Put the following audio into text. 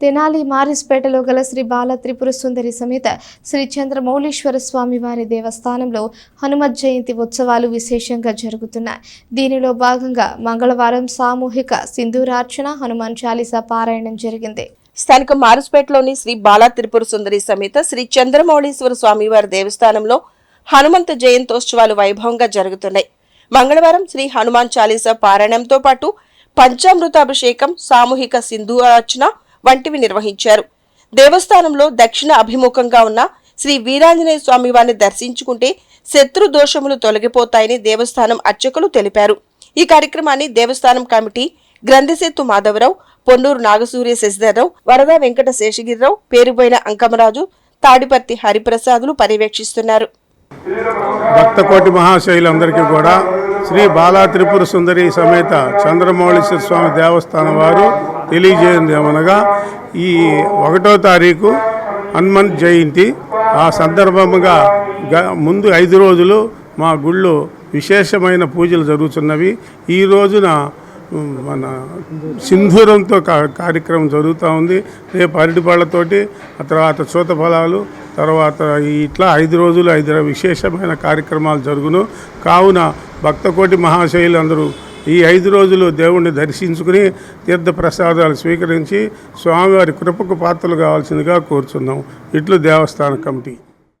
తెనాలి మారిస్పేటలో గల శ్రీ బాల త్రిపుర సుందరి సమేత శ్రీ చంద్రమౌళీశ్వర స్వామి వారి దేవస్థానంలో హనుమత్ జయంతి ఉత్సవాలు విశేషంగా జరుగుతున్నాయి. దీనిలో భాగంగా మంగళవారం సామూహిక సింధూరార్చన హనుమాన్ చాలీసా పారాయణం జరిగింది. స్థానిక మారుస్పేటలోని శ్రీ బాలా త్రిపుర సుందరి సమేత శ్రీ చంద్రమౌళీశ్వర స్వామివారి దేవస్థానంలో హనుమంత జయంతోత్సవాలు వైభవంగా జరుగుతున్నాయి. మంగళవారం శ్రీ హనుమాన్ చాలీసా పారాయణంతో పాటు పంచామృతాభిషేకం సామూహిక సింధు అర్చన వంటివి నిర్వహించారు. దేవస్థానంలో దక్షిణ అభిముఖంగా ఉన్న శ్రీ వీరాంజనేయ స్వామివారిని దర్శించుకుంటే శత్రు దోషములు తొలగిపోతాయని దేవస్థానం అర్చకులు తెలిపారు. ఈ కార్యక్రమాన్ని దేవస్థానం కమిటీ గ్రంథిశెత్తు మాధవరావు పొన్నూరు నాగసూర్య శశిధరరావు వరద వెంకట శేషగిరిరావు పేరుబోయిన అంకమరాజు తాడిపర్తి హరిప్రసాదులు పర్యవేక్షిస్తున్నారు. భక్తకోటి మహాశైలందరికీ కూడా శ్రీ బాలా త్రిపుర సుందరి సమేత చంద్రమౌళీశ్వర స్వామి దేవస్థానం వారు తెలియజేయండి ఏమనగా ఈ ఒకటో తారీఖు హనుమంత్ జయంతి. ఆ సందర్భంగా గ- ముందు ఐదు రోజులు మా గుళ్ళు విశేషమైన పూజలు జరుగుతున్నవి. ఈ రోజున మన సింధూరంతో కా- కార్యక్రమం జరుగుతూ ఉంది. రేపు అరటిపళ్ళతోటి ఆ తర్వాత చూత ఫలాలు తర్వాత ఇట్లా ఐదు రోజులు ఐదు విశేషమైన కార్యక్రమాలు జరుగును. కావున భక్తకోటి మహాశైలు అందరూ ఈ ఐదు రోజులు దేవుణ్ణి దర్శించుకుని తీర్థ ప్రసాదాలు స్వీకరించి స్వామివారి కృపకు పాత్రలు కావాల్సిందిగా కోరుచున్నాం. ఇట్లు దేవస్థాన కమిటీ.